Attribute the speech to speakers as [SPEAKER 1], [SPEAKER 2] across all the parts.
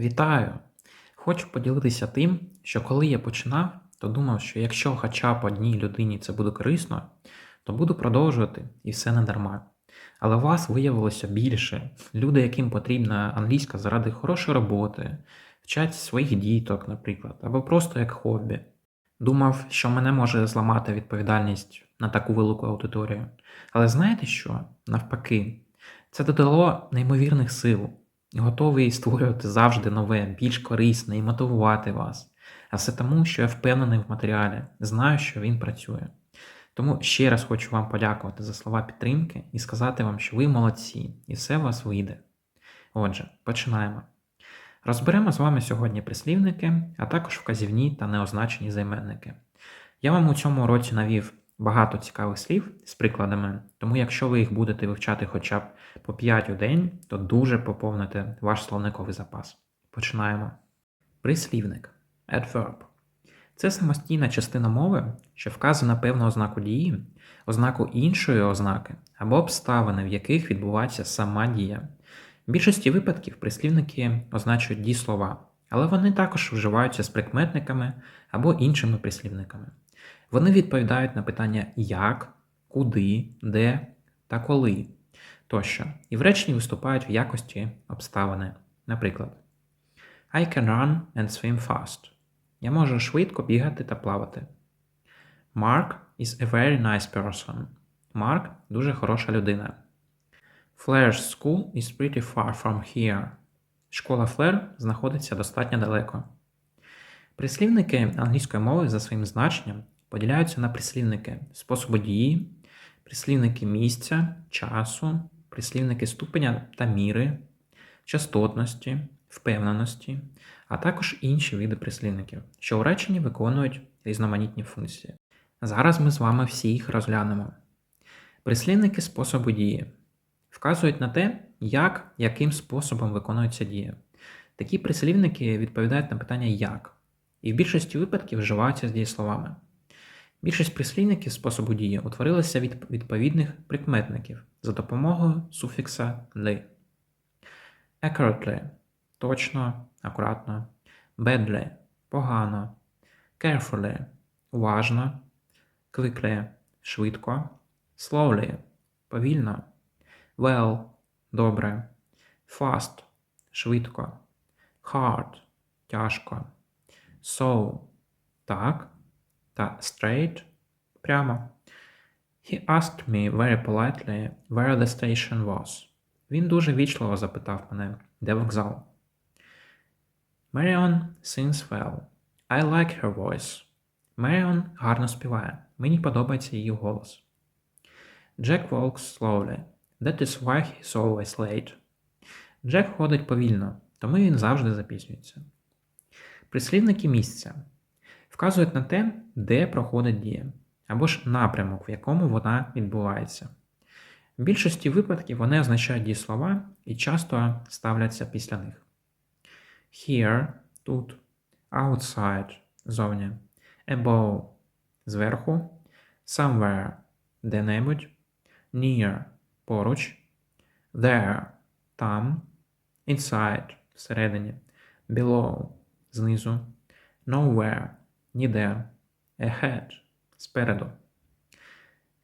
[SPEAKER 1] Вітаю! Хочу поділитися тим, що коли я починав, то думав, що якщо хоча б одній людині це буде корисно, то буду продовжувати і все не дарма. Але вас виявилося більше. Люди, яким потрібна англійська заради хорошої роботи, вчать своїх діток, наприклад, або просто як хобі. Думав, що мене може зламати відповідальність на таку велику аудиторію. Але знаєте що? Навпаки, це додало неймовірних сил. Готовий створювати завжди нове, більш корисне і мотивувати вас. А все тому, що я впевнений в матеріалі, знаю, що він працює. Тому ще раз хочу вам подякувати за слова підтримки і сказати вам, що ви молодці, і все у вас вийде. Отже, починаємо. Розберемо з вами сьогодні прислівники, а також вказівні та неозначені займенники. Я вам у цьому уроці навів багато цікавих слів з прикладами, тому якщо ви їх будете вивчати хоча б по 5 у день, то дуже поповните ваш словниковий запас. Починаємо. Прислівник adverb. Це самостійна частина мови, що вказує на певну ознаку дії, ознаку іншої ознаки або обставини, в яких відбувається сама дія. В більшості випадків прислівники означують дієслова, але вони також вживаються з прикметниками або іншими прислівниками. Вони відповідають на питання як, куди, де та коли тощо, і в реченні виступають в якості обставини. Наприклад, I can run and swim fast. Я можу швидко бігати та плавати. Mark is a very nice person. Марк дуже хороша людина. Flair's school is pretty far from here. Школа Флер знаходиться достатньо далеко. Прислівники англійської мови за своїм значенням поділяються на прислівники способу дії, прислівники місця, часу, прислівники ступеня та міри, частотності, впевненості, а також інші види прислівників, що у реченні виконують різноманітні функції. Зараз ми з вами всі їх розглянемо. Прислівники способу дії вказують на те, як, яким способом виконується дія. Такі прислівники відповідають на питання як, і в більшості випадків вживаються з дієсловами. Більшість прислівників способу дії утворилися від відповідних прикметників за допомогою суфікса ли. Accurately – точно, акуратно, badly – погано, carefully – уважно, quickly – швидко, slowly – повільно, well – добре, fast – швидко, hard – тяжко, so – так та straight – прямо. He asked me very politely where the station was. Він дуже вічливо запитав мене, де вокзал. Marion sings well. I like her voice. Marion гарно співає. Мені подобається її голос. Jack walks slowly. That is why he's always late. Джек ходить повільно, тому він завжди запізнюється. Прислівники місця вказують на те, де проходить дія, або ж напрямок, в якому вона відбувається. В більшості випадків вони означають дієслова і часто ставляться після них. Here тут, outside зовні, above зверху, somewhere де-небудь, near поруч, there там, inside всередині, below знизу, nowhere ніде, ahead спереду.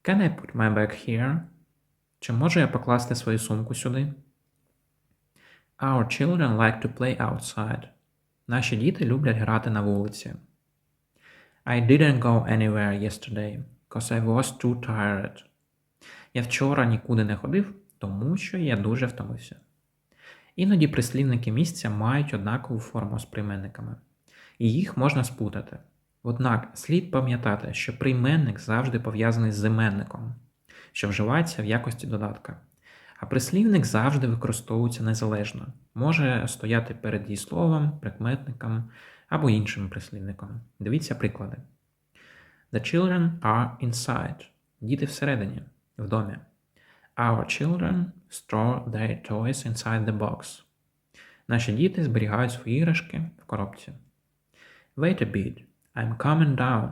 [SPEAKER 1] Can I put my bag here? Чи можу я покласти свою сумку сюди? Our children like to play outside. Наші діти люблять грати на вулиці. I didn't go anywhere yesterday, cause I was too tired. Я вчора нікуди не ходив, тому що я дуже втомився. Іноді прислівники місця мають однакову форму з прийменниками, і їх можна спутати. Однак слід пам'ятати, що прийменник завжди пов'язаний з іменником, що вживається в якості додатка. А прислівник завжди використовується незалежно, може стояти перед дієсловом, прикметником або іншим прислівником. Дивіться приклади. The children are inside. Діти всередині, в домі. Our children store their toys inside the box. Наші діти зберігають свої іграшки в коробці. Wait a bit. I'm coming down.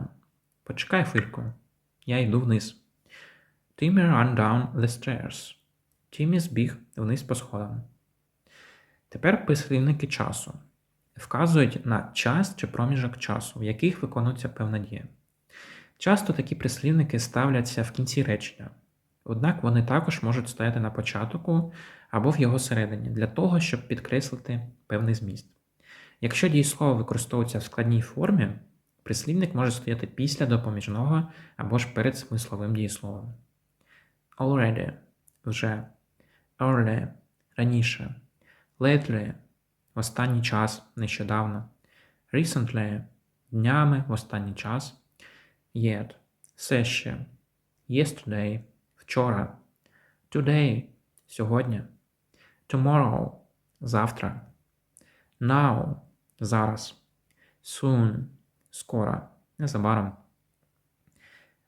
[SPEAKER 1] Почекай хвильку. Я йду вниз. Timmy ran down the stairs. Тімі збіг вниз по сходам. Тепер прислівники часу. вказують на час чи проміжок часу, в яких виконується певна дія. Часто такі прислівники ставляться в кінці речення, однак вони також можуть стояти на початку або в його середині для того, щоб підкреслити певний зміст. Якщо дієслово використовується в складній формі, прислівник може стояти після допоміжного або ж перед смисловим дієсловом. Already вже, early раніше, lately в останній час нещодавно, recently днями в останній час, yet все ще, yesterday вчора, today сьогодні, tomorrow завтра, now зараз, soon скоро, незабаром.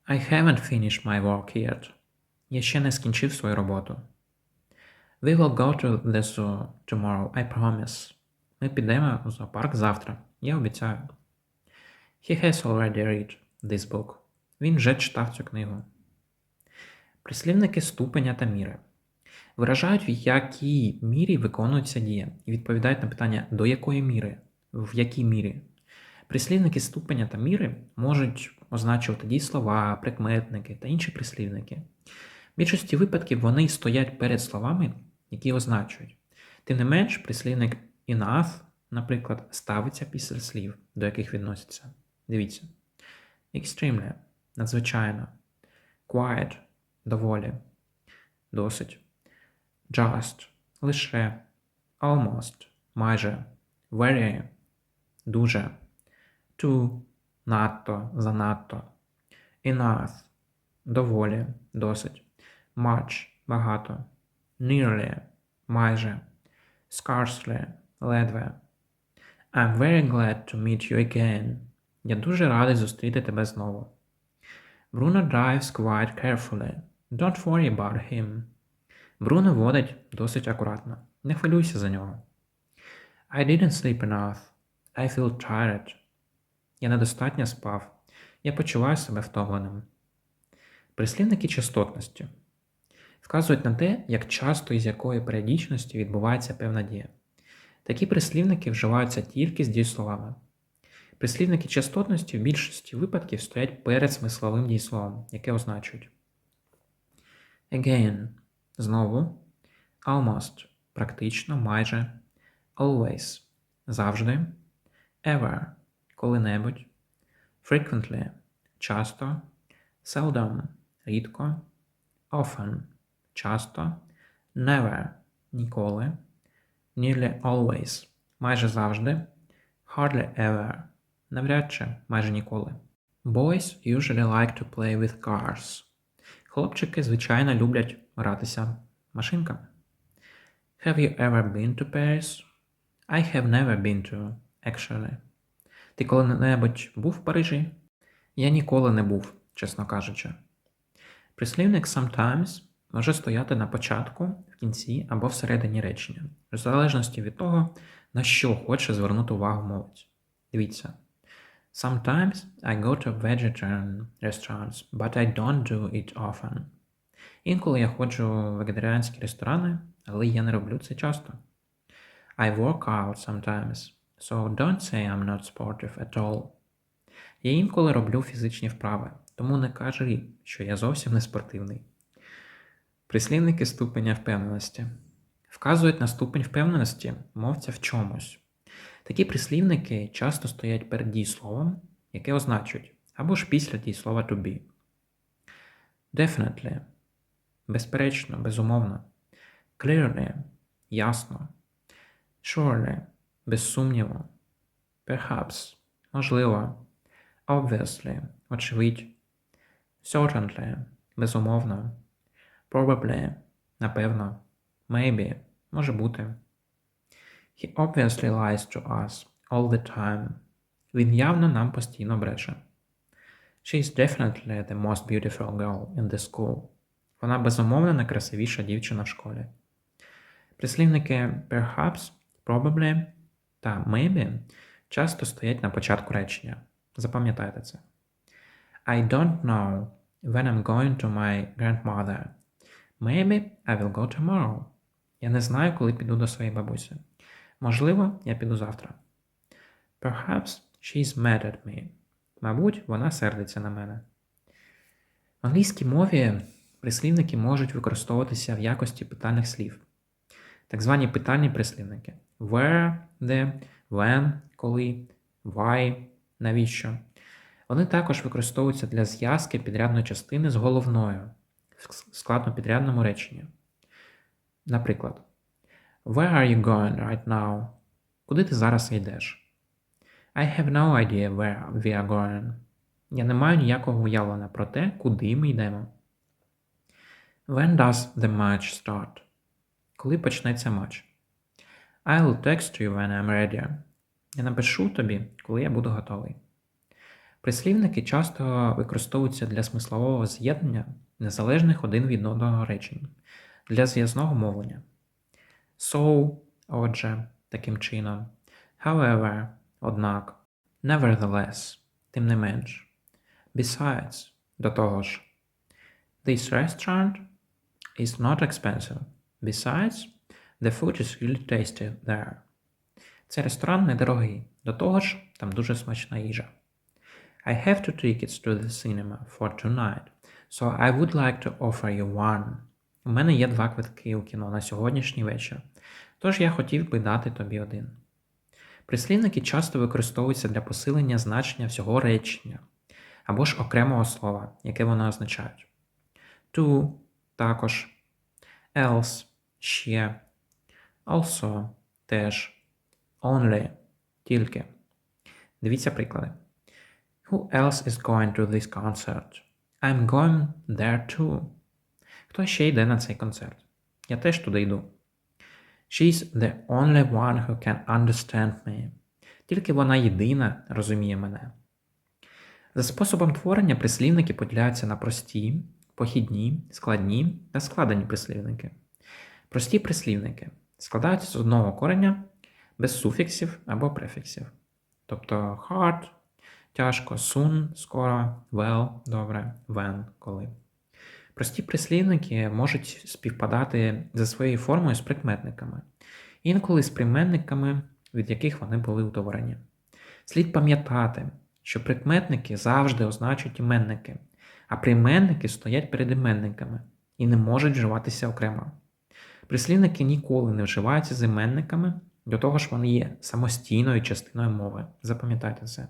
[SPEAKER 1] I haven't finished my work yet. Я ще не скінчив свою роботу. We will go to the zoo tomorrow, I promise. Ми підемо у зоопарк завтра. Я обіцяю. He has already read this book. Він вже читав цю книгу. Прислівники ступеня та міри виражають, в якій мірі виконується дія, і відповідають на питання, до якої міри, в якій мірі. Прислівники ступеня та міри можуть означувати дієслова, прикметники та інші прислівники. В більшості випадків вони стоять перед словами, які означують. Тим не менш, прислівник enough, наприклад, ставиться після слів, до яких відносяться. Дивіться. Extremely надзвичайно. Quite доволі. Досить. Just лише. Almost майже. Very дуже. Too надто, занадто. Enough доволі, досить. Much багато. Nearly майже. Scarcely ледве. I'm very glad to meet you again. Я дуже радий зустріти тебе знову. Bruno drives quite carefully. Don't worry about him. Бруно водить досить акуратно. Не хвилюйся за нього. I didn't sleep enough. I feel tired. Я недостатньо спав. Я почуваю себе втомленим. Прислівники частотності вказують на те, як часто і з якою періодичністю відбувається певна дія. Такі прислівники вживаються тільки з дієсловами. Прислівники частотності в більшості випадків стоять перед смисловим дієсловом, яке означують. Again. Знову, almost. Практично, майже, always. Завжди, ever коли-небудь, frequently часто, seldom рідко, often часто, never ніколи, nearly always майже завжди, hardly ever навряд чи майже ніколи. Boys usually like to play with cars. Хлопчики, звичайно, люблять гратися машинками. Have you ever been to Paris? I have never been to, actually. Ти коли-небудь був в Парижі? Я ніколи не був, чесно кажучи. Прислівник sometimes може стояти на початку, в кінці або всередині речення, в залежності від того, на що хоче звернути увагу мовець. Дивіться. Sometimes I go to vegetarian restaurants, but I don't do it often. Інколи я ходжу в вегетаріанські ресторани, але я не роблю це часто. I work out sometimes, so don't say I'm not sportive at all. Я інколи роблю фізичні вправи, тому не кажи, що я зовсім не спортивний. Прислівники ступеня впевненості вказують на ступень впевненості мовця в чомусь. Такі прислівники часто стоять перед дієсловом, яке означують або ж після дієслова to be. Definitely безперечно, безумовно. Clearly ясно. Surely без сумніву. Perhaps можливо. Obviously очевидь. Certainly безумовно. Probably напевно. Maybe може бути. He obviously lies to us all the time. Він явно нам постійно бреше. She is definitely the most beautiful girl in the school. Вона безумовно найкрасивіша дівчина в школі. Прислівники perhaps, probably та maybe часто стоять на початку речення. Запам'ятайте це. I don't know when I'm going to my grandmother. Maybe I will go tomorrow. Я не знаю, коли піду до своєї бабусі. Можливо, я піду завтра. Perhaps she's mad at me. Мабуть, вона сердиться на мене. В англійській мові прислівники можуть використовуватися в якості питальних слів. Так звані питальні прислівники. Where, де, when, коли, why, навіщо. Вони також використовуються для зв'язки підрядної частини з головною в складнопідрядному реченні. Наприклад, Where are you going right now? Куди ти зараз йдеш? I have no idea where we are going. Я не маю ніякого уявлення про те, куди ми йдемо. When does the match start? Коли почнеться матч? I'll text you when I'm ready. Я напишу тобі, коли я буду готовий. Прислівники часто використовуються для смислового з'єднання незалежних один від одного речень, для зв'язного мовлення. So, отже, таким чином. However, однак, nevertheless, тим не менш. Besides, до того ж. This restaurant is not expensive. Besides, the food is really tasty there. Цей ресторан недорогий. До того ж, там дуже смачна їжа. I have two tickets to the cinema for tonight, so I would like to offer you one. У мене є два квитки у кіно на сьогоднішній вечір, тож я хотів би дати тобі один. Прислівники часто використовуються для посилення значення всього речення або ж окремого слова, яке вони означають. To також, else ще, also теж, only тільки. Дивіться приклади. Who else is going to this concert? I'm going there too. Хто ще йде на цей концерт? Я теж туди йду. She's the only one who can understand me. Тільки вона єдина розуміє мене. За способом творення прислівники поділяються на прості, похідні, складні та складені прислівники. Прості прислівники складаються з одного кореня без суфіксів або префіксів. Тобто hard тяжко, soon, скоро, well, добре, when, коли. Прості прислівники можуть співпадати за своєю формою з прикметниками, інколи з прийменниками, від яких вони були утворені. Слід пам'ятати, що прикметники завжди означують іменники, а прийменники стоять перед іменниками і не можуть вживатися окремо. Прислівники ніколи не вживаються з іменниками, до того ж вони є самостійною частиною мови. Запам'ятайте це.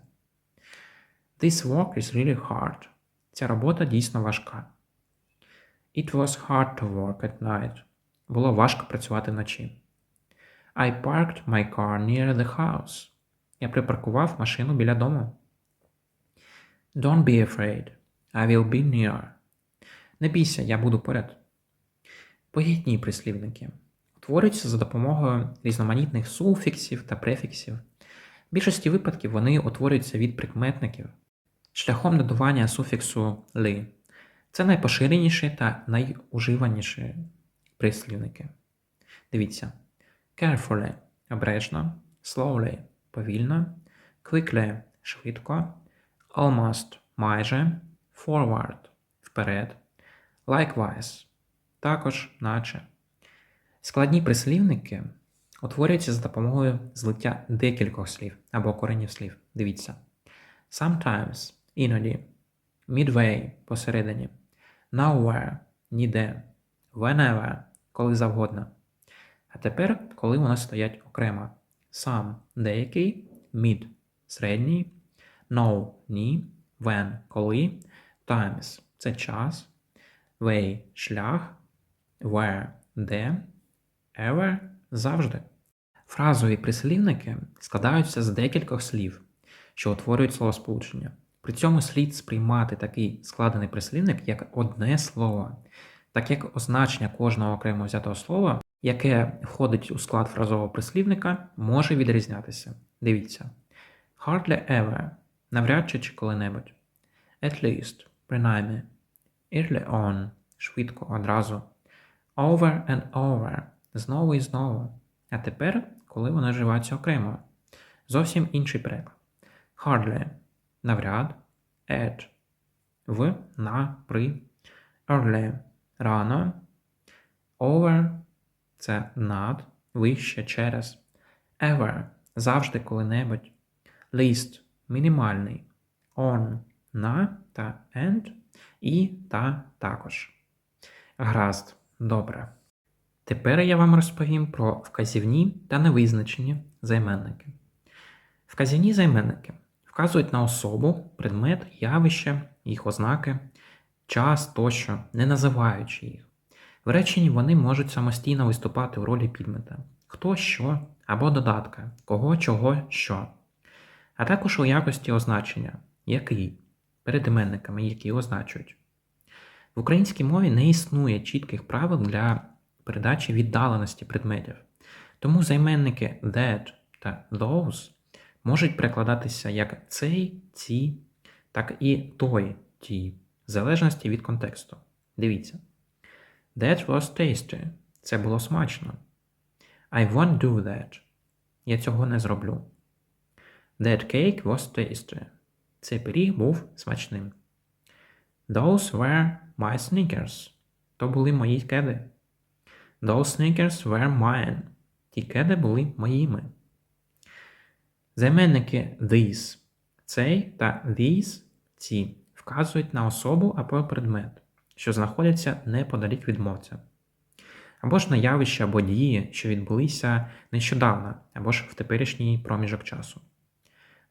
[SPEAKER 1] This work is really hard. Ця робота дійсно важка. It was hard to work at night. Було важко працювати вночі. I parked my car near the house. Я припаркував машину біля дому. Don't be afraid. I will be near. Не бійся, я буду поряд. Погідні прислівники утворюються за допомогою різноманітних суфіксів та префіксів. В більшості випадків вони утворюються від прикметників шляхом додавання суфіксу ли. Це найпоширеніші та найуживаніші прислівники. Дивіться: carefully обережно, slowly повільно, quickly швидко, almost майже, forward вперед, likewise також наче. Складні прислівники утворюються за допомогою злиття декількох слів або коренів слів. Дивіться. Sometimes іноді, midway посередині, nowhere ніде, whenever коли завгодно. А тепер, коли вони стоять окремо. Some деякий, mid середній, no ні, when коли, times це час, way шлях, where де, ever завжди. Фразові прислівники складаються з декількох слів, що утворюють словосполучення. При цьому слід сприймати такий складений прислівник як одне слово, так як означення кожного окремо взятого слова, яке входить у склад фразового прислівника, може відрізнятися. Дивіться. Hardly ever навряд чи чи коли-небудь. At least, принаймні. Early on швидко одразу. Over and over знову і знову. А тепер, коли вони вживаються окремо. Зовсім інший переклад. Hardly. Навряд, at, в, на, при, early, рано, over. Це над, вище. Через, ever, завжди коли-небудь, least. Мінімальний, on. На. Та. And. І. Та. Також. Гаразд, добре. Тепер я вам розповім про вказівні та невизначені займенники. Вказівні займенники вказують на особу, предмет, явище, їх ознаки, час тощо, не називаючи їх. В реченні вони можуть самостійно виступати у ролі підмета хто що або додатка, кого, чого, що, а також у якості означення, який, перед іменниками, які означують. В українській мові не існує чітких правил для передачі віддаленості предметів, тому займенники that та those можуть перекладатися як цей, ці, так і той, ті, в залежності від контексту. Дивіться. That was tasty. Це було смачно. I won't do that. Я цього не зроблю. That cake was tasty. Цей пиріг був смачним. Those were my sneakers. То були мої кеди. Those sneakers were mine. Ті кеди були моїми. Займенники these, цей та these, ці вказують на особу або предмет, що знаходяться неподалік від мовця. Або ж на явища або дії, що відбулися нещодавно, або ж в теперішній проміжок часу.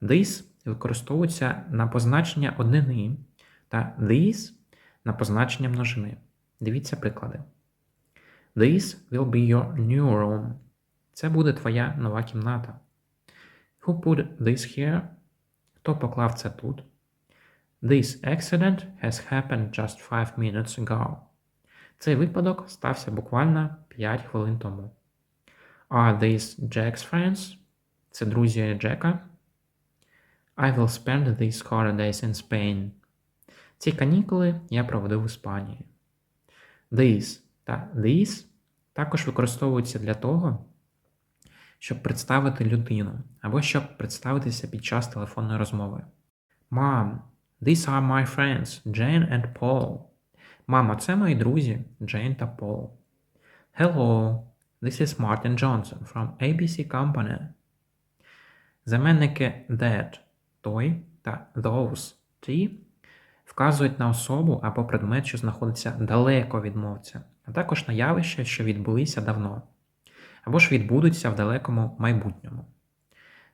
[SPEAKER 1] This використовується на позначення однини та these на позначення множини. Дивіться приклади. This will be your new room. Це буде твоя нова кімната. Who put this here? Хто поклав це тут? This accident has happened just five minutes ago. Цей випадок стався буквально 5 хвилин тому. Are these Jack's friends? Це друзі Джека. I will spend these holidays in Spain. Ці канікули я проведу в Іспанії. These та these також використовуються для того, щоб представити людину або щоб представитися під час телефонної розмови. Mom, these are my friends, Jane and Paul. Мама, це мої друзі Джейн та Пол. Hello, this is Martin Johnson from ABC Company. Заменники that той та those ті вказують на особу або предмет, що знаходиться далеко від мовця, а також на явища, що відбулися давно, або ж відбудуться в далекому майбутньому.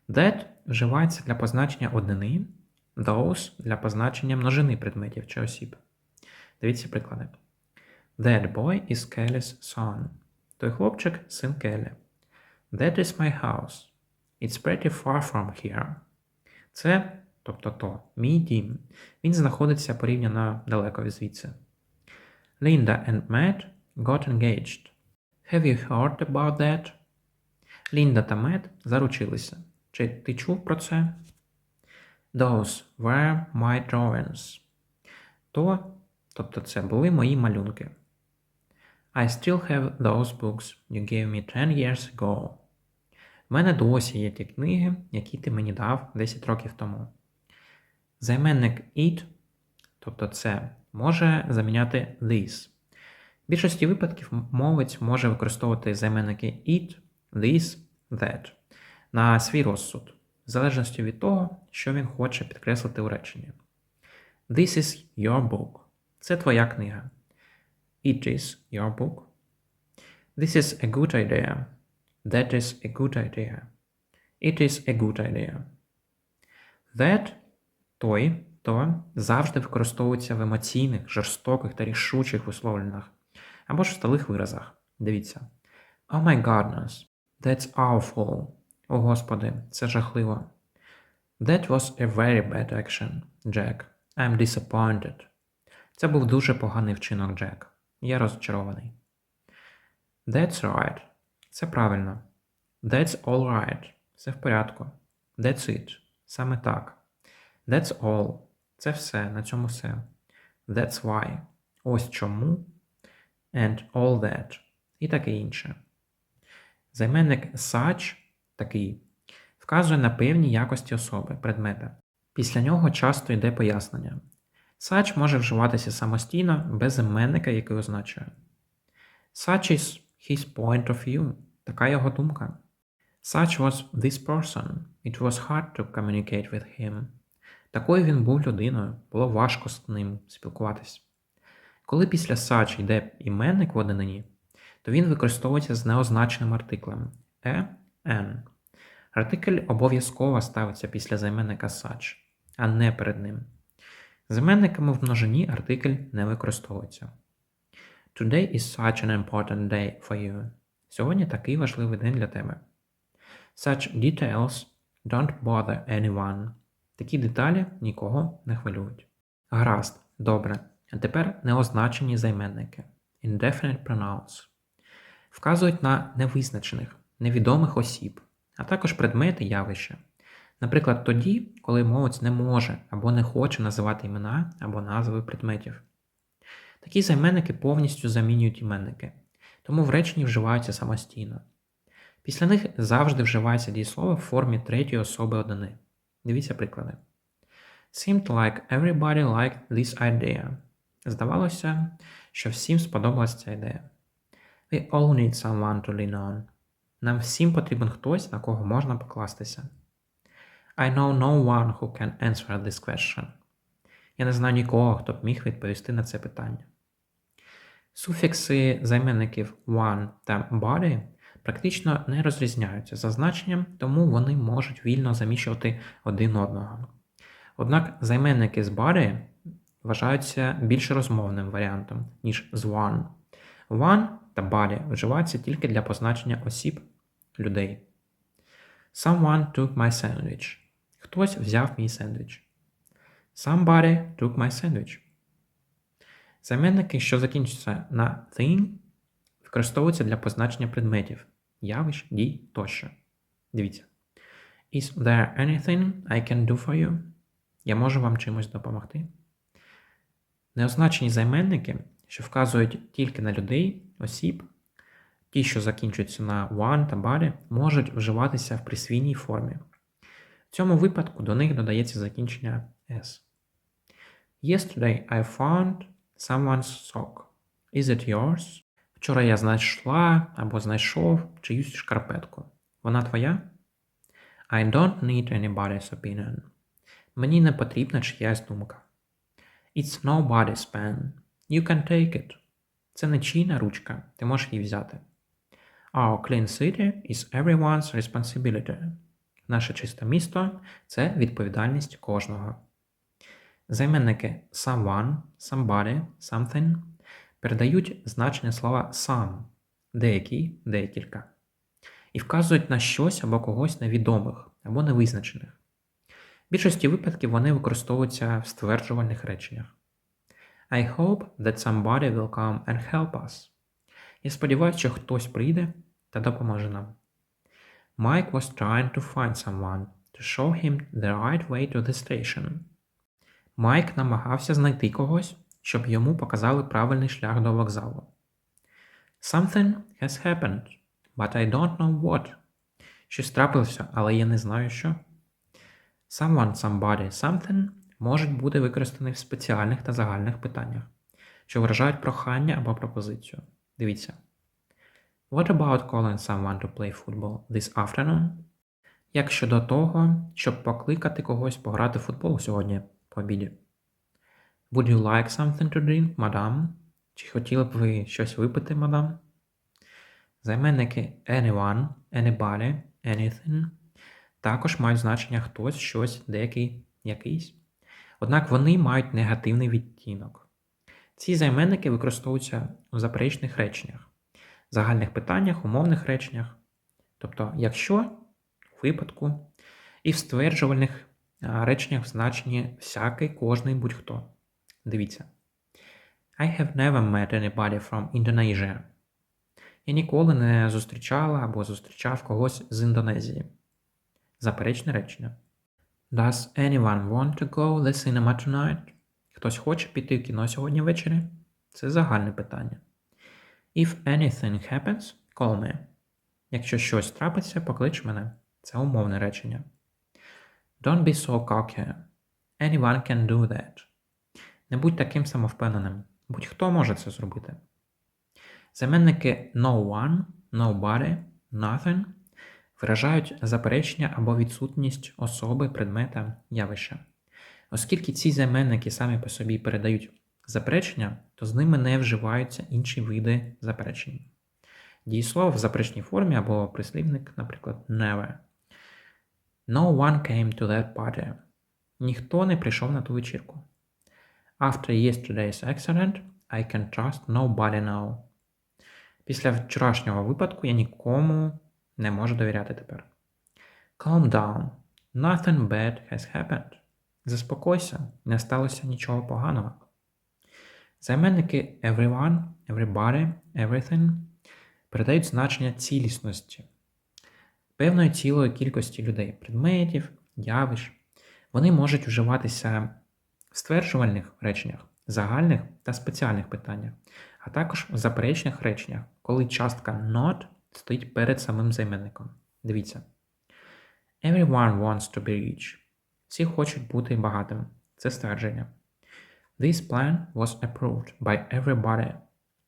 [SPEAKER 1] That вживається для позначення однини, those для позначення множини предметів чи осіб. Дивіться приклади. That boy is Kelly's son. Той хлопчик син Келлі. That is my house. It's pretty far from here. Це, тобто то, мій дім. Він знаходиться порівняно далеко від звідси. Linda and Matt got engaged. Have you heard about that? Лінда та Мет заручилися. Чи ти чув про це? Those were my drawings. То Тобто це були мої малюнки. I still have those books you gave me 10 years ago. В мене досі є ті книги, які ти мені дав 10 років тому. Займенник it, тобто це, може заміняти this. В більшості випадків мовець може використовувати займенники it, this, that на свій розсуд, в залежності від того, що він хоче підкреслити у реченні. This is your book. Це твоя книга. It is your book. This is a good idea. That is a good idea. It is a good idea. That той, то завжди використовується в емоційних, жорстоких та рішучих висловленнях або ж в сталих виразах. Дивіться. Oh my goodness, that's awful. О Господи, це жахливо. That was a very bad action, Jack. I'm disappointed. Це був дуже поганий вчинок Джек. Я розчарований. That's right. Це правильно. That's all right. Це в порядку. That's it. Саме так. That's all. Це все. На цьому все. That's why. Ось чому. And all that. І таке інше. Займенник such такий вказує на певні якості особи, предмета. Після нього часто йде пояснення. Such може вживатися самостійно без іменника, який означає. Such is his point of view. Така його думка. Such was this person. It was hard to communicate with him. Такою він був людиною, було важко з ним спілкуватись. Коли після such йде іменник в однині, то він використовується з неозначеним артиклем e, n. Артикль обов'язково ставиться після займенника such, а не перед ним. З іменниками в множині артикль не використовується. Today is such an important day for you. Сьогодні такий важливий день для тебе. Such details don't bother anyone. Такі деталі нікого не хвилюють. Гаразд, добре. А тепер неозначені займенники. Indefinite pronouns. Вказують на невизначених, невідомих осіб, а також предмети явища. Наприклад, тоді, коли мовець не може або не хоче називати імена або назви предметів. Такі займенники повністю замінюють іменники, тому в реченні вживаються самостійно. Після них завжди вживається дієслово в формі третьої особи однини. Дивіться приклади. Seemed like everybody liked this idea. Здавалося, що всім сподобалася ця ідея. We all need someone to lean on. Нам всім потрібен хтось, на кого можна покластися. I know no one who can answer this question. Я не знаю нікого, хто б міг відповісти на це питання. Суфікси займенників one та body практично не розрізняються за значенням, тому вони можуть вільно заміщувати один одного. Однак займенники з body вважаються більш розмовним варіантом, ніж з one. One та body вживаються тільки для позначення осіб людей. Someone took my sandwich. Хтось взяв мій сендвіч. Somebody took my sandwich. Займенники, що закінчуються на thing, використовуються для позначення предметів, явищ, дій тощо. Дивіться. Is there anything I can do for you? Я можу вам чимось допомогти. Неозначені займенники, що вказують тільки на людей, осіб, ті, що закінчуються на one та body, можуть вживатися в присвійній формі. В цьому випадку до них додається закінчення S. Yesterday I found someone's sock. Is it yours? Вчора я знайшла або знайшов чиюсь шкарпетку. Вона твоя? I don't need anybody's opinion. Мені не потрібна чиясь думка. It's nobody's pen. You can take it. Це не чийна ручка, ти можеш її взяти. Our clean city is everyone's responsibility. Наше чисте місто це відповідальність кожного. Займенники someone, somebody, something передають значення слова some, деякий, декілька, і вказують на щось або когось невідомих або невизначених. В більшості випадків вони використовуються в стверджувальних реченнях. I hope that somebody will come and help us. Я сподіваюся, що хтось прийде та допоможе нам. Mike was trying to find someone to show him the right way to the station. Майк намагався знайти когось, щоб йому показали правильний шлях до вокзалу. Something has happened, but I don't know what. Щось трапилося, але я не знаю що. Someone, somebody, something можуть бути використані в спеціальних та загальних питаннях, що виражають прохання або пропозицію. Дивіться. What about calling someone to play football this afternoon? Як щодо того, щоб покликати когось пограти в футбол сьогодні по обіді? Would you like something to drink, madam? Чи хотіли б ви щось випити, мадам? Займенники anyone, anybody, anything також мають значення хтось, щось, деякий, якийсь. Однак вони мають негативний відтінок. Ці займенники використовуються у заперечних реченнях, загальних питаннях, умовних реченнях, тобто, якщо, у випадку, і в стверджувальних реченнях в значенні всякий, кожний будь-хто. Дивіться. I have never met anybody from Indonesia. Я ніколи не зустрічала або зустрічав когось з Індонезії. Заперечне речення. Does anyone want to go to the cinema tonight? Хтось хоче піти в кіно сьогодні ввечері? Це загальне питання. If anything happens, call me. Якщо щось трапиться, поклич мене. Це умовне речення. Don't be so cocky. Anyone can do that. Не будь таким самовпевненим. Будь-хто може це зробити. Заменники no one, nobody, nothing виражають заперечення або відсутність особи, предмета, явища. Оскільки ці займенники самі по собі передають заперечення, то з ними не вживаються інші види заперечень. Дієслово в заперечній формі або прислівник, наприклад, never. No one came to that party. Ніхто не прийшов на ту вечірку. After yesterday's accident, I can trust nobody now. Після вчорашнього випадку я нікому не можу довіряти тепер. Calm down. Nothing bad has happened. Заспокойся, не сталося нічого поганого. Займенники everyone, everybody, everything передають значення цілісності, певної цілої кількості людей, предметів, явищ. Вони можуть вживатися в стверджувальних реченнях, загальних та спеціальних питаннях, а також в заперечних реченнях, коли частка not стоїть перед самим займенником. Дивіться. Everyone wants to be rich. Всі хочуть бути багатим. Це ствердження. This plan was approved by everybody.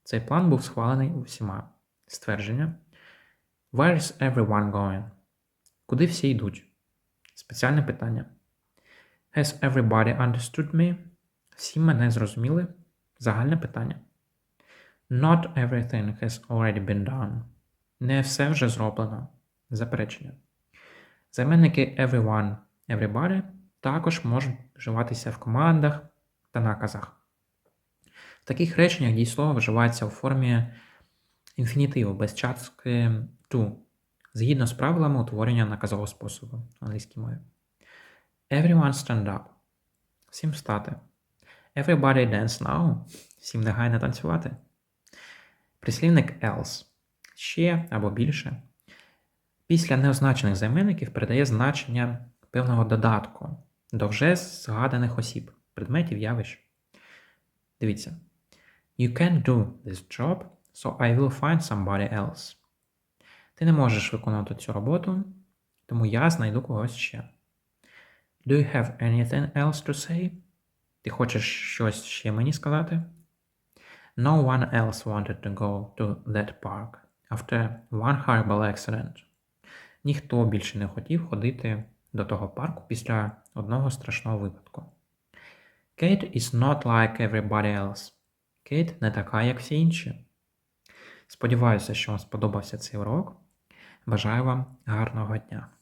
[SPEAKER 1] Цей план був схвалений усіма. Ствердження. Where is everyone going? Куди всі йдуть? Спеціальне питання. Has everybody understood me? Всі мене зрозуміли? Загальне питання. Not everything has already been done. Не все вже зроблено. Заперечення. Займенники everyone, everybody також можуть вживатися в командах та наказах. В таких реченнях дієслово вживається у формі інфінітиву без частки to, згідно з правилами утворення наказового способу англійській мові. Everyone stand up. Всім встати. Everybody dance now. Всім негайно танцювати. Прислівник else. Ще або більше. Після неозначених займенників передає значення певного додатку до вже згаданих осіб, предметів, явищ. Дивіться. You can't do this job, so I will find somebody else. Ти не можеш виконувати цю роботу, тому я знайду когось ще. Do you have anything else to say? Ти хочеш щось ще мені сказати? No one else wanted to go to that park after one horrible accident. Ніхто більше не хотів ходити до того парку після одного страшного випадку. Kate is not like everybody else. Кейт не така, як всі інші. Сподіваюся, що вам сподобався цей урок. Бажаю вам гарного дня!